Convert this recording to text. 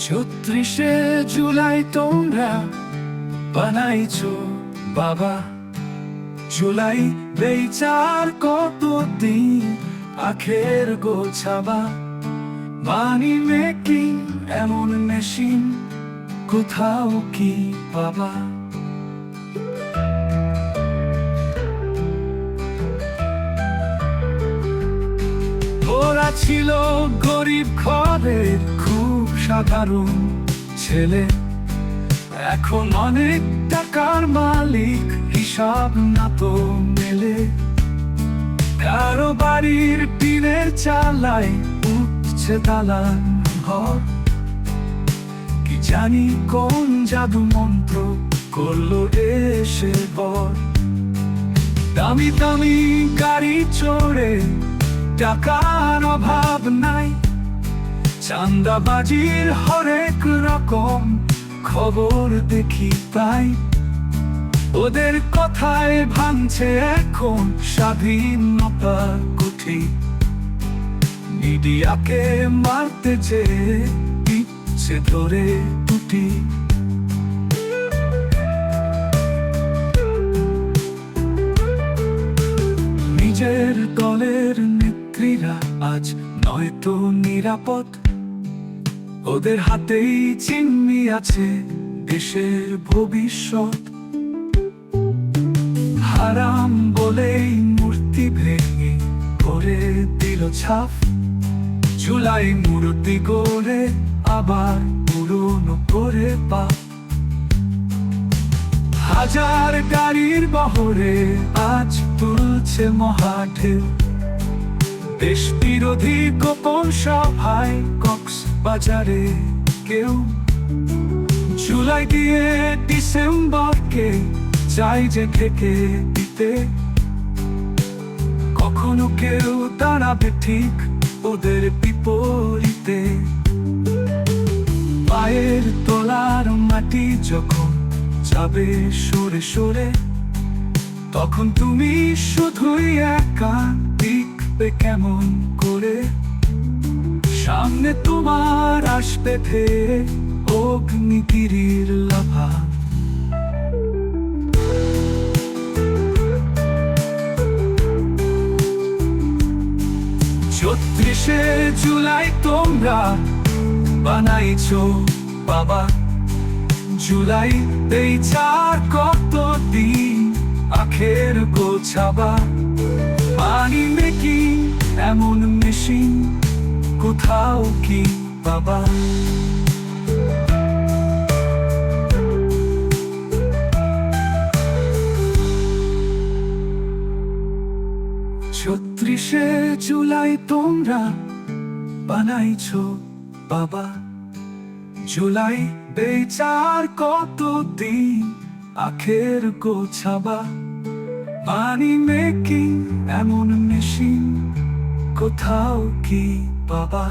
ছত্রিশে জুলাই তোমরা বানাইছো বাবা। জুলাই বেচার কতদিন আখের গোছাবা? মানি মেকিং এমন মেশিন, কোথাও কি বাবা ওরা ছিল গরিব খুব সাধারণ ছেলে। এখন অনেক টাকার মালিক হিসাব না তো মেলে। কারও বাড়ির টিনের চালায় উঠছে দালান ঘর। কি জানি কোন জাদু মন্ত্র করল এসে বর। দামি দামি গাড়ি চড়ে টাকার অভাব নাই। চান্দাবাজির হরেক রকম খবর দেখি তাই। ওদের কথায় ভাঙছে এখন স্বাধীনতা কুঠি। মিডিয়াকে মারতে যে ইচ্ছে ধরে টুটি নিজের দলের নেত্রীরা আজ নয়তো নিরাপদ। ওদের হাতেই চিন্নি আছে দেশের ভবিষ্যৎ। হারাম বলেই মূর্তি ভেঙে করে দিল ছাপ। চুলাই মূর্তি করে আবার পুরনো করে পাপ। হাজার গাড়ির বহরে আজ তুলছে মহাঢেউ। দেশ বিরোধী গোপন সভায় কক্স বাজারে কেউ জুলাই দিয়ে ডিসেম্বরকে চাই যে ঢেকে দিতে। কখনো কেউ দাঁড়াবে ঠিক ওদের বিপরীতে। পায়ের তোলার মাটি যখন যাবে সরে সরে, তখন তুমি শুধুই একা দেখবে কেমন সামনে তোমার আসবে ধে অগ্নিগিরির লাভা। ছত্রিশে জুলাই তোমরা বানাইছো বাবা। জুলাই এই চার কত দিন আখের গোছাবা। পানি মেকি এমন মেশিন কোথাও কি বাবা। ছত্রিশে জুলাই তোমরা বানাইছো বাবা। জুলাই বেচার কত দিন আখের গোছাবা। পানি মেকিং এমন মেশিন কোথাও কি বাবা